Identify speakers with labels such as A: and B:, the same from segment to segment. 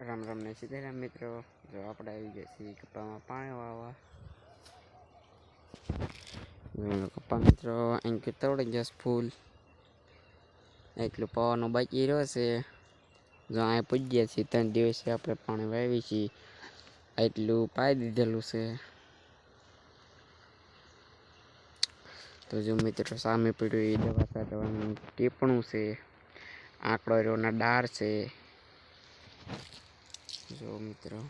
A: રામ રામ ને સીતારામ મિત્રો, જો આપણે આવી ગયા છીએ કપામાં પાણી વાવવા. કપ્પા મિત્રો અહીં કે તોડી ગયા ફૂલ. એટલું પવાનો બાકી રહ્યો છે. જો અહીં પૂજ ગયા છીએ, ત્રણ દિવસે આપણે પાણી વાવી છીએ. એટલું પાઈ દીધેલું છે. તો જો મિત્રો, સામે પડ્યું એ દવા કાઢવાનું ટીપણું છે. આંકડો રહ્યોના ડાર છે. જો મિત્રો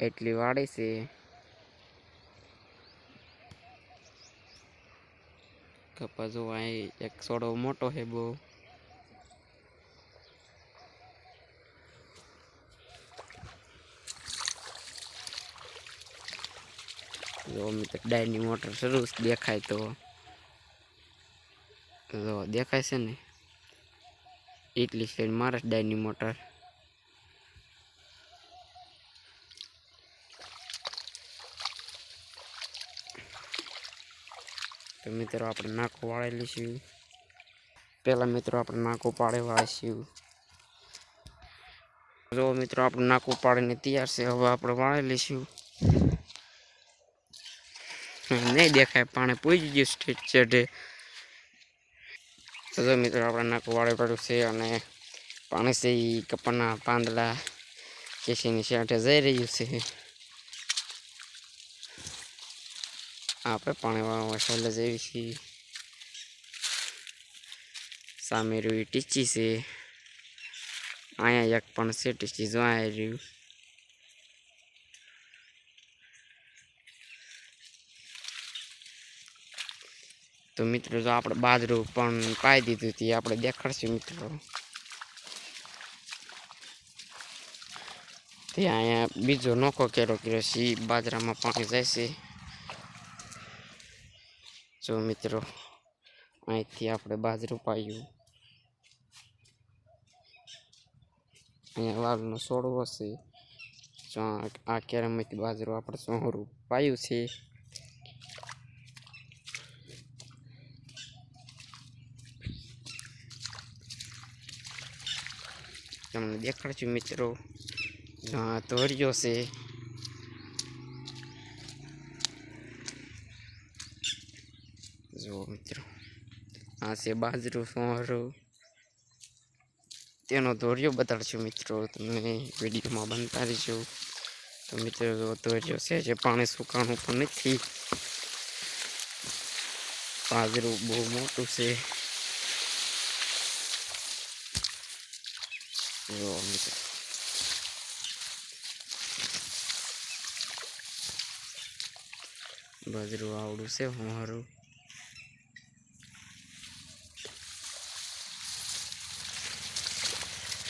A: એટલી વાડી છે. કપા જો અહીં એક સોડો મોટો છે બહુ. જો મિત્ર, ડાયની મોટર શરૂ દેખાય તો. જો, દેખાય છે ને? એટલી છે મારે ડાયની મોટર તો મિત્રો આપણે નાખું વાળેલી લઈશું પહેલાં મિત્રો આપણે નાખું પાડે વાળીશું જો મિત્રો આપણે નાખું પાડીને તૈયાર છે હવે આપણે વાળી લઈશું નહીં દેખાય પાણી પૂજી ગયું સ્ટેજ ચઢે તો મિત્રો, આપણે નાખું વાળી પડ્યું છે અને પાણી છે એ કપડના પાંદડા કેસીની સાઠે જઈ રહ્યું છે. આપણે પાણી છેલ્લે જેવી છીએ સામે રહ્યું ટીચી છે. અહીંયા એક પણ છે ટીચી, જો અહીંયા રહ્યું. તો મિત્રો, જો આપણે બાજરું પણ પાઈ દીધું હતી આપણે દેખાડશું મિત્રો. તે અહીંયા બીજો નોખો કેરો કર્યો છે બાજરામાં પાણી જાય છે. જો મિત્રો, અહીંથી આપણે બાજરું પાયું. અહીંયા લાલનો સોડવો છે. આ કેરામાંથી બાજરું આપણે સોહરું પાયું છે. તમને દેખાડશું મિત્રો. જો આ તોર્યો છે. જો મિત્રો. આ છે બાજરું સોહરું. તેનો દોર્યો બતાડશું મિત્રો. તમે વિડીયોમાં બનતા રહીશું તો મિત્રો જો દોર્યો છે, જે પાણી સુકાણું પણ નથી. બાજરું બહુ મોટું છે. જો મિત્રો બજરું આવડું છે હું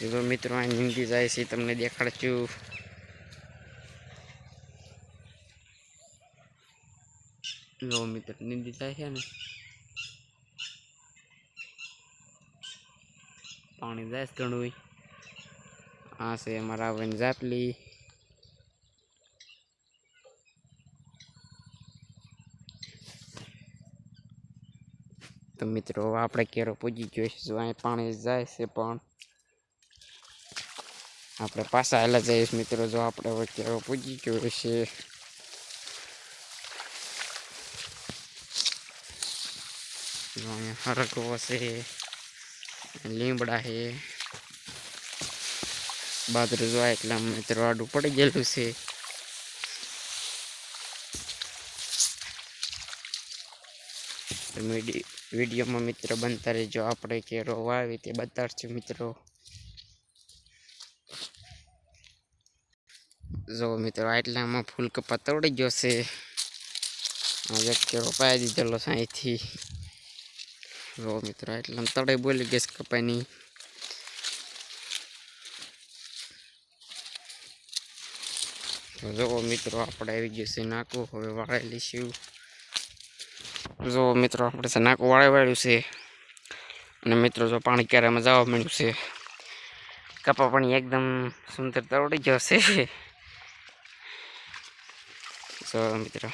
A: જો મિત્રો આ નિંદી જાય છે તમને દેખાડશું જો મિત્ર નિંદી જાય છે ને પાણી જાય ઘણું આ છે અમારા વન જાપલી તો મિત્રો, આપણે કેરો પૂજી ગયો છે. અહીં પાણી જાય છે પણ આપણે પાછા હાલા જઈશ મિત્રો, જો આપણે કેરો પૂજી ગયો અહીંયા હરગવો છે, લીમડા છે. બાજરું જોવા એટલે આમ મિત્રો આડું પડી ગયેલું છે. તો મીડી- વિડીયોમાં મિત્ર બનતા રહેજો. આપણે કેરો વાવી તે બતાડશું મિત્રો. જો મિત્રો આટલામાં ફૂલ કપા તોડી ગયો છે. આજે કેરો પાઈ દીધેલો છે અહીંથી. જો મિત્રો એટલા તળે બોલી ગેસ કપાની તો જો મિત્રો, આપણે આવી ગયું છે નાકું. હવે વાળી લઈશું. જો મિત્રો, આપણે છે નાકું વાળી વાળ્યું છે. અને મિત્રો, જો પાણી ક્યારેમાં જવા માંડ્યું છે. કપા પાણી એકદમ સુંદર તરવડી ગયો છે. જો મિત્રો.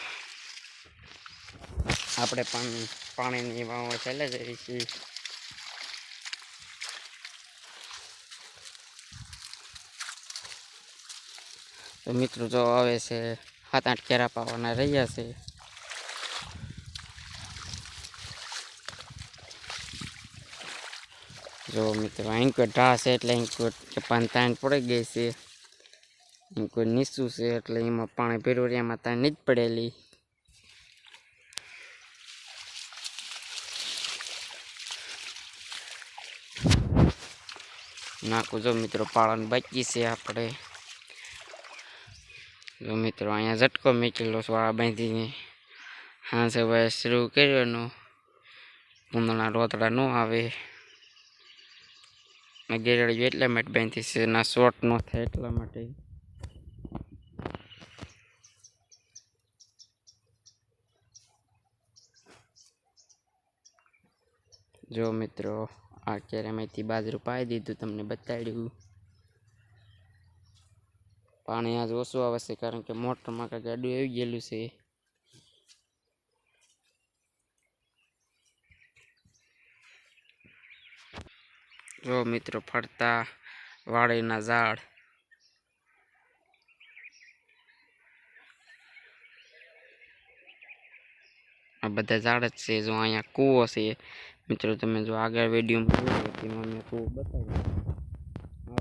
A: આપણે પાણી, પાણીની વાવણ ચાલે જઈએ છીએ તો મિત્રો જો આવે છે સાત આઠ કેરા પાવાના રહ્યા છે. જો મિત્રો, અહીં કોઈ ઢાસ છે એટલે અહીં કોઈ ચપાન તાણ પડી ગઈ છે. અહીં કોઈ નીચું છે એટલે એમાં પાણી ભેરોરિયામાં તાણ નહીં જ પડેલી. નાખું જો મિત્રો પાળન બાકી છે આપણે. જો મિત્રો, અહીંયા ઝટકો મેકેલો વાળા બાંધીને. હા છે ભાઈ શરૂ કર્યોનો. ઉંદરના રોતડા ન આવે. ગેરડી એટલા માટે બાંધી છે, ના શોર્ટ ન થાય એટલા માટે. જો મિત્રો, આ કેરેમાંથી બાજરું પાઈ દીધું, તમને બતાડ્યું. પાણી આજ ઓછું આવે છે કારણ કે મોટરમાં કાંઈ ગાડું આવી ગયેલું છે. જો મિત્રો ફરતા વાડીના ઝાડ. આ બધા ઝાડ જ છે, જો અહીંયા કૂવો છે. મિત્રો, તમે જો આગળ વિડીયોમાં જોયો તેમાં મેં કૂવો બતાવ્યો આ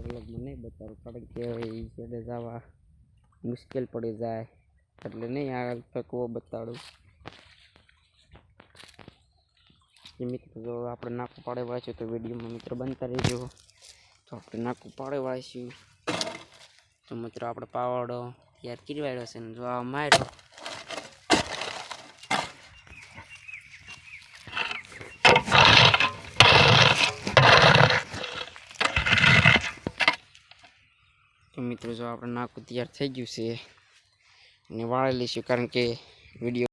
A: વ્લોગમાં નહીં બતાવું, કારણ કે એ જવા મુશ્કેલ પડી જાય. એટલે નહીં આગળ ફેંકવો કૂવો બતાડું મિત્રો જો આપણે નાકું પાડે વાંચ્યું તો વિડીયોમાં મિત્રો બનતા રહેજો. તો આપણે નાકું પાડે વાંચ્યું. તો મિત્રો, આપણે પાવડો તૈયાર કરી વાળ્યો છે ને, જો આ માર્યો તો મિત્રો જો આપણે નાખું તૈયાર થઈ ગયું છે. અને વાળી લઈશું કારણ કે વીડિયો